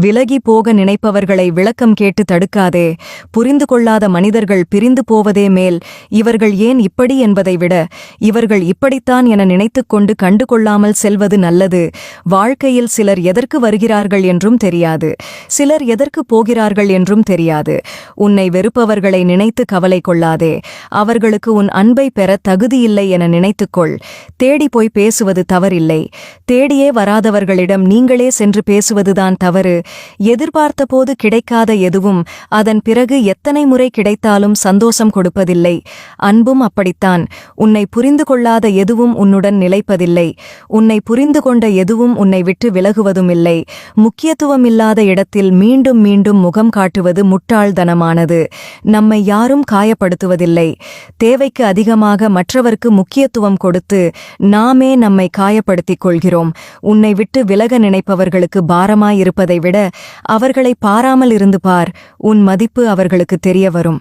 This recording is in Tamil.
விலகி போக நினைப்பவர்களை விளக்கம் கேட்டு தடுக்காதே. புரிந்து கொள்ளாத மனிதர்கள் பிரிந்து போவதே மேல் இவர்கள் ஏன் இப்படி என்பதை விட இவர்கள் இப்படித்தான் என நினைத்துக்கொண்டு கண்டு கண்டுகொள்ளாமல் செல்வது நல்லது. வாழ்க்கையில் சிலர் எதற்கு வருகிறார்கள் என்றும் தெரியாது. சிலர் எதற்கு போகிறார்கள் என்றும் தெரியாது. உன்னை வெறுப்பவர்களை நினைத்து கவலை கொள்ளாதே. அவர்களுக்கு உன் அன்பை பெற தகுதியில்லை என நினைத்துக்கொள் தேடி போய் பேசுவது தவறில்லை. தேடியே வராதவர்களிடம் நீங்களே சென்று பேசுவதுதான் தவறு. எதிர்பார்த்தபோது கிடைக்காத எதுவும் அதன் பிறகு எத்தனை முறை கிடைத்தாலும் சந்தோஷம் கொடுப்பதில்லை. அன்பும் அப்படித்தான். உன்னை புரிந்து கொள்ளாத எதுவும் உன்னுடன் நிலைப்பதில்லை. உன்னை புரிந்து கொண்ட எதுவும் உன்னை விட்டு விலகுவதும் இல்லை முக்கியத்துவமில்லாத இடத்தில் மீண்டும் மீண்டும் முகம் காட்டுவது முட்டாள்தனமானது. நம்மை யாரும் காயப்படுத்துவதில்லை. தேவைக்கு அதிகமாக மற்றவருக்கு முக்கியத்துவம் கொடுத்து நாமே நம்மை காயப்படுத்திக் கொள்கிறோம். உன்னை விட்டு விலக நினைப்பவர்களுக்கு பாரமாயிருப்பதை விட அவர்களை பாராமல் இருந்து பார். உன் மதிப்பு அவர்களுக்கு தெரிய வரும்.